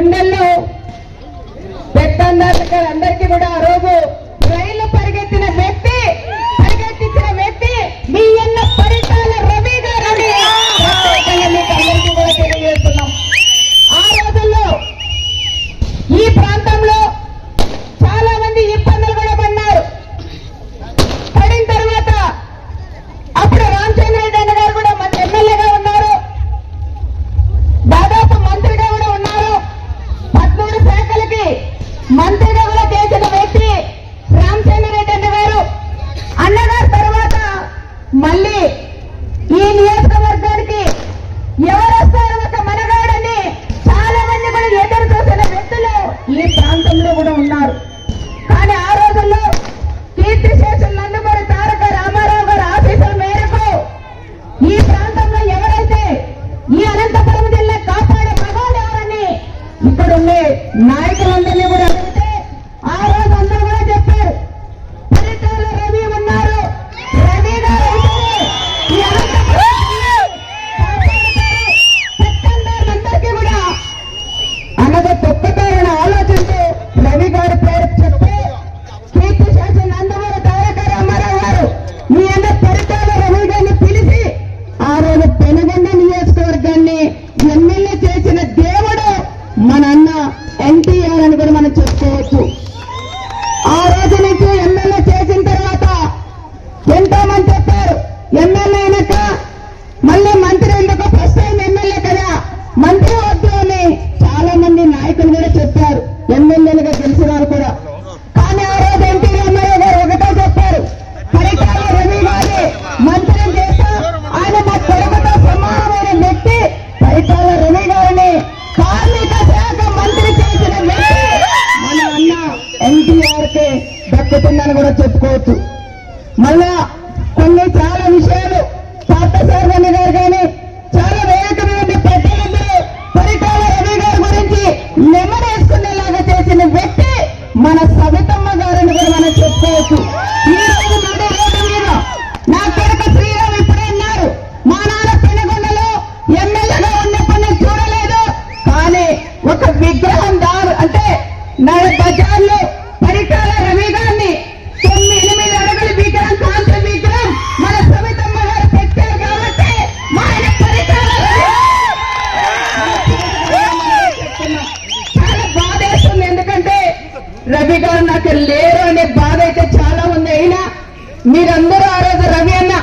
గుండెల్లో పెద్ద అందరికీ కూడా ఆ రోజు నాయకులందరినీ కూడా అడిగితే ఆ రోజు అందరూ కూడా చెప్పారు. పరిటాల రవి ఉన్నారు. రవి గారు అయితేనే కూడా అన్నది తొక్కుతారని ఆలోచిస్తూ రవి గారు పేరు చెప్పి కీర్తి శాసన నందమూరి తారక రామారావు గారు మీ అన్న పరిటాల రవి గారిని పిలిచి ఆ రోజు పెనుగొండ నియోజకవర్గాన్ని ఎమ్మెల్యే చేసిన మన అన్న ఎన్టీఆర్ అని కూడా మనం చెప్పుకోవచ్చు. ఆ రోజు నుంచి ఎమ్మెల్యే చేసిన తర్వాత ఎంతో మంది చెప్పారు ఎమ్మెల్యే అయినాక మళ్ళీ మంత్రి ఎందుకు ఫస్ట్ టైం ఎమ్మెల్యే కదా మంత్రి వద్దు అని చాలా మంది నాయకులు కూడా చెప్పారు. ఎమ్మెల్యేలుగా గెలిచిన ఎన్టీఆర్ దక్కుతుందని కూడా చెప్పుకోవచ్చు. మళ్ళా కొన్ని చాలా విషయాలు పార్థసారథి గారు కానీ చాలా వేగమైన పెద్దలందరూ పరిటాల రవి గారి గురించి నెమరేసుకునేలాగా చేసిన వ్యక్తి మన సవితమ్మ గారని కూడా మనం చెప్పుకోవచ్చు. ఈ రోజు నడి రోడ్డు మీద నా కొడుకు శ్రీరామ్ ఇప్పుడే అన్నారు. మా నాన్న పెనుగొండలో ఎమ్మెల్యేగా ఉన్నప్పుడు నేను చూడలేదు. కానీ ఒక విగ్రహం దారు అంటే నా బజార్లో రవి గారు నాకు లేరు అనే బాధ అయితే చాలా ఉంది. అయినా మీరందరూ ఆ రోజు రవి అన్న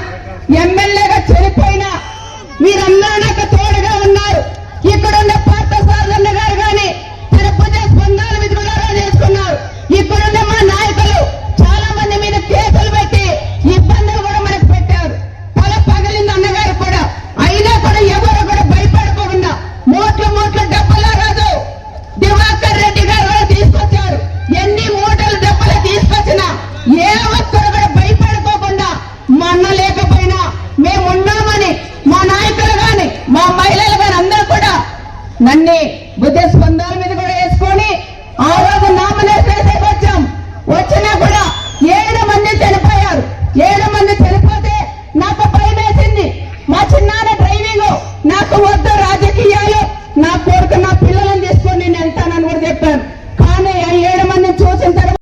ఎమ్మెల్యేగా చనిపోయినా మీరందరూ నాకు తోడుగా నన్ను బుద్ధ స్పందాల మీద కూడా వేసుకొని ఆ రోజు నామినేషన్ వేసేకి వచ్చాం. వచ్చినా కూడా ఏడు మంది చనిపోయారు. ఏడు మంది చనిపోతే నాకు భయమేసింది. మా చిన్నాన్న డ్రైవింగ్ నాకు వద్దు రాజకీయాలు. నా కోరుకున్న